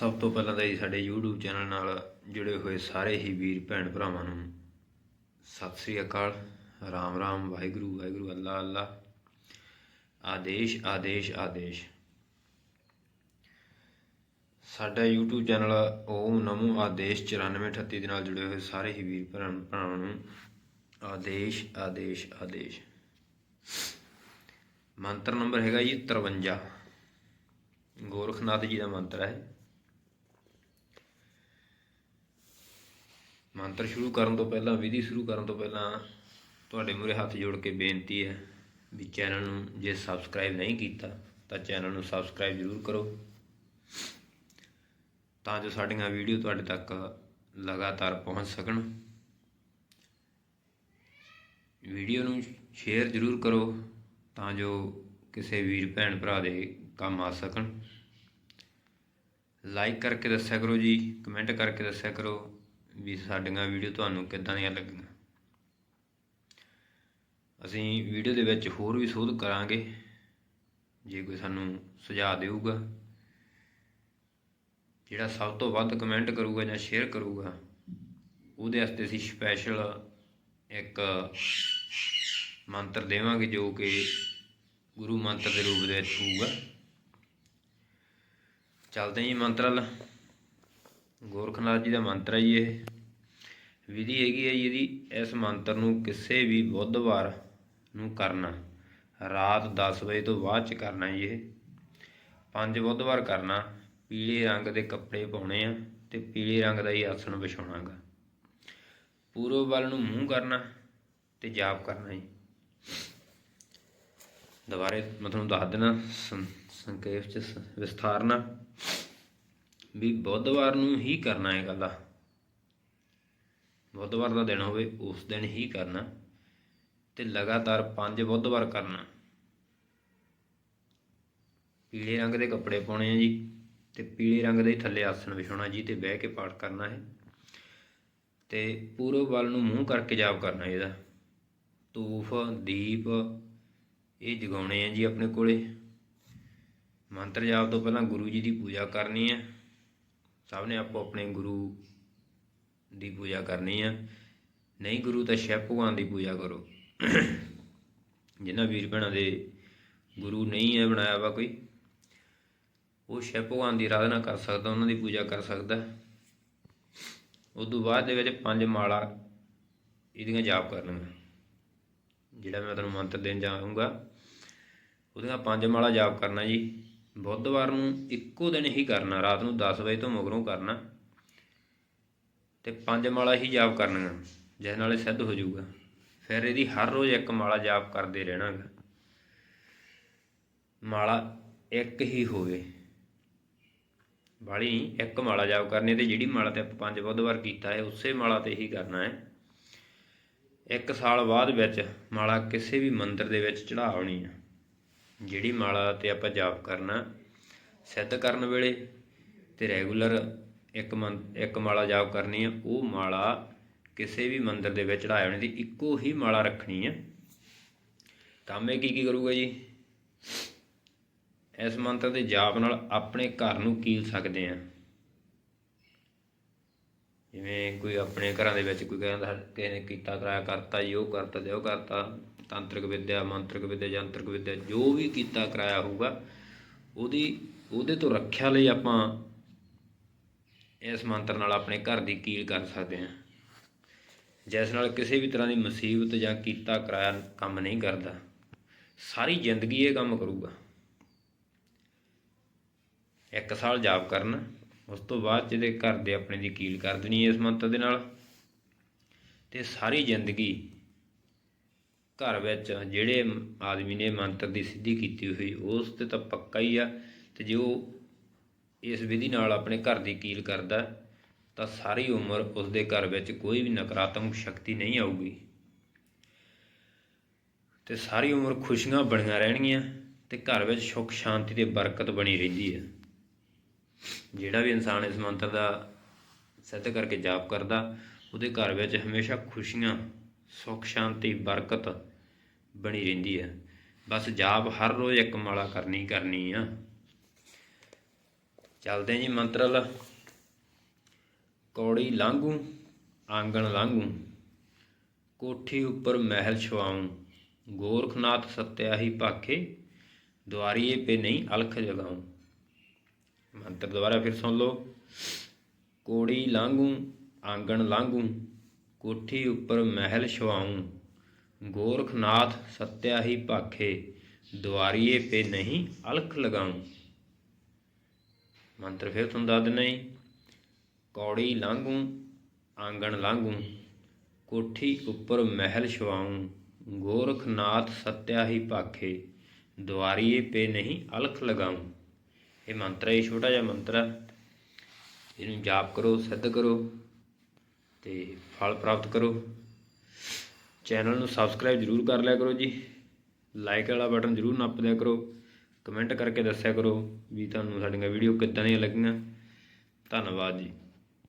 ਸਭ ਤੋਂ ਪਹਿਲਾਂ ਤਾਂ ਜੀ ਸਾਡੇ YouTube ਚੈਨਲ ਨਾਲ ਜੁੜੇ ਹੋਏ ਸਾਰੇ ਹੀ ਵੀਰ ਭੈਣ ਭਰਾਵਾਂ ਨੂੰ ਸਤਿ ਸ੍ਰੀ ਅਕਾਲ। ਰਾਮ ਰਾਮ, ਵਾਹਿਗੁਰੂ ਵਾਹਿਗੁਰੂ, ਅੱਲਾ ਅੱਲਾ। ਆਦੇਸ਼ ਆਦੇਸ਼ ਆਦੇਸ਼। ਸਾਡਾ YouTube ਚੈਨਲ ਓਮ ਨਮੋ ਆਦੇਸ਼ 9438 ਦੇ ਨਾਲ ਜੁੜੇ ਹੋਏ ਸਾਰੇ ਹੀ ਵੀਰ ਭੈਣ ਭਰਾਵਾਂ ਨੂੰ ਆਦੇਸ਼ ਆਦੇਸ਼ ਆਦੇਸ਼। ਮੰਤਰ ਨੰਬਰ ਹੈਗਾ ਜੀ 53 ਗੋਰਖਨਾਥ ਜੀ ਦਾ ਮੰਤਰ ਹੈ। ਮੰਤਰ ਸ਼ੁਰੂ ਕਰਨ ਤੋਂ ਪਹਿਲਾਂ, ਵਿਧੀ ਸ਼ੁਰੂ ਕਰਨ ਤੋਂ ਪਹਿਲਾਂ ਤੁਹਾਡੇ ਮੂਹਰੇ ਹੱਥ ਜੋੜ ਕੇ ਬੇਨਤੀ ਹੈ ਵੀ ਚੈਨਲ ਨੂੰ ਜੇ ਸਬਸਕ੍ਰਾਈਬ ਨਹੀਂ ਕੀਤਾ, ਤਾਂ ਚੈਨਲ ਨੂੰ ਸਬਸਕ੍ਰਾਈਬ ਜ਼ਰੂਰ ਕਰੋ। ਤਾਂ ਜੋ ਸਾਡੀਆਂ ਵੀਡੀਓ ਤੁਹਾਡੇ ਤੱਕ ਲਗਾਤਾਰ ਪਹੁੰਚ ਸਕਣ। ਵੀਡੀਓ ਨੂੰ ਸ਼ੇਅਰ ਜ਼ਰੂਰ ਕਰੋ, ਤਾਂ ਜੋ ਕਿਸੇ ਵੀਰ, ਭੈਣ, ਭਰਾ ਦੇ ਕੰਮ ਆ ਸਕਣ। ਲਾਈਕ ਕਰਕੇ ਦੱਸਿਆ ਕਰੋ ਜੀ, ਕਮੈਂਟ ਕਰਕੇ ਦੱਸਿਆ ਕਰੋ। ਵੀ ਸਾਡੀਆਂ ਵੀਡੀਓ ਤੁਹਾਨੂੰ ਕਿੱਦਾਂ ਦੀਆਂ ਲੱਗੀਆਂ। ਅਸੀਂ ਵੀਡੀਓ ਦੇ ਵਿੱਚ ਹੋਰ ਵੀ ਸੋਧ ਕਰਾਂਗੇ। ਜੇ ਕੋਈ ਸਾਨੂੰ ਸੁਝਾਅ ਦੇਊਗਾ। ਜਿਹੜਾ ਸਭ ਤੋਂ ਵੱਧ ਕਮੈਂਟ ਕਰੂਗਾ ਜਾਂ ਸ਼ੇਅਰ ਕਰੂਗਾ, ਉਹਦੇ ਵਾਸਤੇ ਅਸੀਂ ਸਪੈਸ਼ਲ ਇੱਕ ਮੰਤਰ ਦੇਵਾਂਗੇ ਜੋ ਕਿ ਗੁਰੂ ਮੰਤਰ ਦੇ ਰੂਪ ਦੇ ਵਿੱਚ ਹੋਊਗਾ। ਚੱਲਦੇ ਹਾਂ ਜੀ ਮੰਤਰ ਵੱਲ ਗੋਰਖਨਾਥ ਜੀ ਦਾ ਮੰਤਰ ਹੈ ਜੀ ਇਹ। ਵਿਧੀ ਹੈਗੀ ਹੈ ਜੀ ਇਹਦੀ ਇਸ ਮੰਤਰ ਨੂੰ ਕਿਸੇ ਵੀ ਬੁੱਧਵਾਰ ਨੂੰ ਕਰਨਾ ਰਾਤ 10 ਵਜੇ ਤੋਂ ਬਾਅਦ ਚ ਕਰਨਾ ਜੀ ਇਹ। ਪੰਜ ਬੁੱਧਵਾਰ ਕਰਨਾ, ਪੀਲੇ ਰੰਗ ਦੇ ਕੱਪੜੇ ਪਾਉਣੇ ਆ ਤੇ ਪੀਲੇ ਰੰਗ ਦਾ ਹੀ ਆਸਣ ਵਿਛਾਉਣਾਗਾ। ਪੂਰਬ ਵੱਲ ਨੂੰ ਮੂੰਹ ਕਰਨਾ ਤੇ ਜਾਪ ਕਰਨਾ ਜੀ। ਦੁਬਾਰੇ ਮੈਂ ਤੁਹਾਨੂੰ ਦੱਸ ਦੇਣਾ ਸੰਖੇਪ ਚ ਵਿਸਥਾਰਨਾ ਵੀ ਬੁੱਧਵਾਰ ਨੂੰ ਹੀ ਕਰਨਾ ਹੈ ਗੱਲਾਂ ਬੁੱਧਵਾਰ ਦਾ ਦਿਨ ਹੋਵੇ, ਉਸ ਦਿਨ ਹੀ ਕਰਨਾ ਤੇ ਲਗਾਤਾਰ ਪੰਜ ਬੁੱਧਵਾਰ ਕਰਨਾ। ਪੀਲੇ ਰੰਗ ਦੇ ਕੱਪੜੇ ਪਾਉਣੇ ਆ ਜੀ ਤੇ ਪੀਲੇ ਰੰਗ ਦੇ ਥੱਲੇ ਆਸਣ ਵਿਛਾਉਣਾ ਜੀ ਤੇ ਬਹਿ ਕੇ ਪਾਠ ਕਰਨਾ ਹੈ। ਤੇ ਪੂਰਬ ਵੱਲ ਨੂੰ ਮੂੰਹ ਕਰਕੇ ਜਾਪ ਕਰਨਾ ਇਹਦਾ। ਧੂਫ ਦੀਪ, ਇਹ ਜਗਾਉਣੇ ਆ ਜੀ ਆਪਣੇ ਕੋਲੇ। ਮੰਤਰ ਜਾਪ ਤੋਂ ਪਹਿਲਾਂ ਗੁਰੂ ਜੀ ਦੀ ਪੂਜਾ ਕਰਨੀ ਹੈ। ਸਭ ਨੇ ਆਪੋ ਆਪਣੇ ਗੁਰੂ ਦੀ ਪੂਜਾ ਕਰਨੀ ਆ। ਨਹੀਂ ਗੁਰੂ ਤਾਂ ਸ਼ਿਵ ਭਗਵਾਨ ਦੀ ਪੂਜਾ ਕਰੋ। ਜਿਨ੍ਹਾਂ ਵੀਰ ਭੈਣਾਂ ਦੇ ਗੁਰੂ ਨਹੀਂ ਹੈ ਬਣਾਇਆ ਵਾ ਕੋਈ, ਉਹ ਸ਼ਿਵ ਭਗਵਾਨ ਦੀ ਆਰਾਧਨਾ ਕਰ ਸਕਦਾ, ਉਹਨਾਂ ਦੀ ਪੂਜਾ ਕਰ ਸਕਦਾ। ਉਸ ਤੋਂ ਬਾਅਦ ਦੇ ਵਿੱਚ ਪੰਜ ਮਾਲਾ ਇਹਦੀਆਂ ਜਾਪ ਕਰਨੀਆਂ। ਜਿਹੜਾ ਮੈਂ ਤੁਹਾਨੂੰ ਮੰਤਰ ਦੇਣ ਜਾਊਂਗਾ ਉਹਦੀਆਂ ਪੰਜ ਮਾਲਾ ਜਾਪ ਕਰਨਾ ਜੀ। ਬੁੱਧਵਾਰ ਨੂੰ ਇੱਕੋ ਦਿਨ ਹੀ ਕਰਨਾ, ਰਾਤ ਨੂੰ 10 ਵਜੇ ਤੋਂ ਮਗਰੋਂ ਕਰਨਾ। ਤੇ ਪੰਜ ਮਾਲਾ ਹੀ ਜਾਪ ਕਰਨੀਆਂ, ਜਿਸ ਨਾਲ ਇਹ ਸਿੱਧ ਹੋ ਜਾਊਗਾ। ਫਿਰ ਇਹਦੀ ਹਰ ਰੋਜ਼ ਇੱਕ ਮਾਲਾ ਜਾਪ ਕਰਦੇ ਰਹਿਣਾਗਾ। ਮਾਲਾ ਇੱਕ ਹੀ ਹੋਵੇ। ਬਾਲੀ, ਇੱਕ ਮਾਲਾ ਜਾਪ ਕਰਨੀ ਤੇ ਜਿਹੜੀ ਮਾਲਾ ਤੇ ਆਪਾਂ ਪੰਜ ਬੁੱਧਵਾਰ ਕੀਤਾ ਹੈ, ਉਸੇ ਮਾਲਾ ਤੇ ਹੀ ਕਰਨਾ ਹੈ। ਇੱਕ ਸਾਲ ਬਾਅਦ ਵਿੱਚ ਮਾਲਾ ਕਿਸੇ ਵੀ ਮੰਦਿਰ ਦੇ ਵਿੱਚ ਚੜਾਉਣੀ ਹੈ। ਜਿਹੜੀ ਮਾਲਾ ਤੇ ਆਪਾਂ ਜਾਪ ਕਰਨਾ, ਸਿੱਧ ਕਰਨ ਵੇਲੇ ਤੇ ਰੈਗੂਲਰ ਇੱਕ ਮੰ, ਇੱਕ ਮਾਲਾ ਜਾਪ ਕਰਨੀ ਹੈ ਉਹ ਮਾਲਾ ਕਿਸੇ ਵੀ ਮੰਦਿਰ ਦੇ ਵਿੱਚ ਚੜਾਇਆ ਹੋਣੀ ਦੀ ਇੱਕੋ ਹੀ ਮਾਲਾ ਰੱਖਣੀ ਹੈ ਕੰਮ ਇਹ ਕੀ ਕੀ ਕਰੂਗਾ ਜੀ? ਇਸ ਮੰਤਰ ਦੇ ਜਾਪ ਨਾਲ ਆਪਣੇ ਘਰ ਨੂੰ ਕੀਲ ਸਕਦੇ ਆ। ਜਿਵੇਂ ਕੋਈ ਆਪਣੇ ਘਰਾਂ ਦੇ ਵਿੱਚ ਕੋਈ ਕਹਿੰਦਾ, ਕਿਸੇ ਨੇ ਕੀਤਾ, ਕਰਾਇਆ, ਕਰਤਾ ਜੀ, ਉਹ ਕਰਤਾ ਤੇ ਉਹ ਕਰਤਾ। ਤਾਂਤਰਿਕ ਵਿੱਦਿਆ, ਮੰਤਰਿਕ ਵਿੱਦਿਆ ਜੰਤਰਿਕ ਵਿੱਦਿਆ, ਜੋ ਵੀ ਕੀਤਾ, ਕਰਾਇਆ ਹੋਊਗਾ, ਉਹਦੀ, ਉਹਦੇ ਤੋਂ ਰੱਖਿਆ ਲਈ ਆਪਾਂ ਇਸ ਮੰਤਰ ਨਾਲ ਆਪਣੇ ਘਰ ਦੀ ਕੀਲ ਕਰ ਸਕਦੇ ਹਾਂ। ਜਿਸ ਨਾਲ ਕਿਸੇ ਵੀ ਤਰ੍ਹਾਂ ਦੀ ਮੁਸੀਬਤ ਜਾਂ ਕੀਤਾ ਕਰਾਇਆ ਕੰਮ ਨਹੀਂ ਕਰਦਾ, ਸਾਰੀ ਜ਼ਿੰਦਗੀ ਇਹ ਕੰਮ ਕਰੂਗਾ। ਇੱਕ ਸਾਲ ਜਾਪ ਕਰਨਾ, ਉਸ ਤੋਂ ਬਾਅਦ ਜਿਹਦੇ ਘਰ ਦੇ ਆਪਣੇ ਦੀ ਕੀਲ ਕਰ ਦੇਣੀ ਇਸ ਮੰਤਰ ਦੇ ਨਾਲ। ਤੇ ਸਾਰੀ ਜ਼ਿੰਦਗੀ ਘਰ ਵਿੱਚ ਜਿਹੜੇ ਆਦਮੀ ਨੇ ਮੰਤਰ ਦੀ ਸਿੱਧੀ ਕੀਤੀ ਹੋਈ, ਉਸ ਤੇ ਤਾਂ ਪੱਕਾ ਹੀ ਆ। ਤੇ ਜੇ ਉਹ ਇਸ ਵਿਧੀ ਨਾਲ ਆਪਣੇ ਘਰ ਦੀ ਕੀਲ ਕਰਦਾ ਤਾਂ ਸਾਰੀ ਉਮਰ ਉਸ ਦੇ ਘਰ ਵਿੱਚ ਕੋਈ ਵੀ ਨਕਾਰਾਤਮਕ ਸ਼ਕਤੀ ਨਹੀਂ ਆਊਗੀ। ਤੇ ਸਾਰੀ ਉਮਰ ਖੁਸ਼ੀਆਂ ਬਣੀਆਂ ਰਹਿਣਗੀਆਂ ਤੇ ਘਰ ਵਿੱਚ ਸੁੱਖ ਸ਼ਾਂਤੀ ਤੇ ਬਰਕਤ ਬਣੀ ਰਹਿੰਦੀ ਹੈ। ਜਿਹੜਾ ਵੀ ਇਨਸਾਨ ਇਸ ਮੰਤਰ ਦਾ ਸਿੱਧ ਕਰਕੇ ਜਾਪ ਕਰਦਾ, ਉਹਦੇ ਘਰ ਵਿੱਚ ਹਮੇਸ਼ਾ ਖੁਸ਼ੀਆਂ, ਸੁੱਖ ਸ਼ਾਂਤੀ, ਬਰਕਤ ਬਣੀ ਰਹਿੰਦੀ ਹੈ। ਬਸ ਜਾਪ ਹਰ ਰੋਜ਼ ਇੱਕ ਮਾਲਾ ਕਰਨੀ ਕਰਨੀ ਆ। ਚੱਲਦੇ ਜੀ ਮੰਤਰ ਵਾਲਾ ਕੌੜੀ ਲਾਂਘੂ, ਆਂਗਣ ਲਾਂਘੂ। ਕੋਠੀ ਉੱਪਰ ਮਹਿਲ ਛਵਾਉਂ ਗੋਰਖਨਾਥ ਸਤਿਆਹੀ ਭਾਖੇ, ਦੁਆਰੀਏ ਪੇ ਨਹੀਂ ਅਲਖ ਜਗਾਉਂ। ਮੰਤਰ ਦੁਬਾਰਾ ਫਿਰ ਸੁਣ ਲਓ। ਕੋੜੀ ਲਾਂਘੂ, ਆਂਗਣ ਲਾਂਘੂ, ਕੋਠੀ ਉੱਪਰ ਮਹਿਲ ਛਵਾਉਂ ਗੋਰਖਨਾਥ ਸਤਿਆਹੀ ਭਾਖੇ, ਦੁਆਰੀਏ ਪੇ ਨਹੀਂ ਅਲਖ ਲਗਾਉਂ। ਮੰਤਰ ਫਿਰ ਤੁਹਾਨੂੰ ਦੱਸ ਦਿੰਦਾ ਜੀ। ਕੌੜੀ ਲਾਂਘੂ, ਆਂਗਣ ਲਾਂਘੂ, ਕੋਠੀ ਉੱਪਰ ਮਹਿਲ ਛਵਾਉਂ ਗੋਰਖਨਾਥ ਸਤਿਆ ਹੀ ਭਾਖੇ, ਦੁਆਰੀਏ ਪੇ ਨਹੀਂ ਅਲਖ ਲਗਾਉਂ। ਇਹ ਮੰਤਰ ਹੈ, ਇਹ ਛੋਟਾ ਜਿਹਾ ਮੰਤਰ ਹੈ। ਇਹਨੂੰ ਜਾਪ ਕਰੋ, ਸਿੱਧ ਕਰੋ ਤੇ ਫਲ ਪ੍ਰਾਪਤ ਕਰੋ। ਚੈਨਲ ਨੂੰ ਸਬਸਕ੍ਰਾਈਬ ਜਰੂਰ ਕਰ ਲਿਆ ਕਰੋ ਜੀ। ਲਾਈਕ ਵਾਲਾ ਬਟਨ ਜਰੂਰ ਨੱਪ ਦਿਆ ਕਰੋ। ਕਮੈਂਟ ਕਰਕੇ ਦੱਸਿਆ ਕਰੋ ਵੀ ਤੁਹਾਨੂੰ ਸਾਡੀਆਂ ਵੀਡੀਓ ਕਿੱਦਾਂ ਦੀਆਂ ਲੱਗੀਆਂ। ਧੰਨਵਾਦ ਜੀ।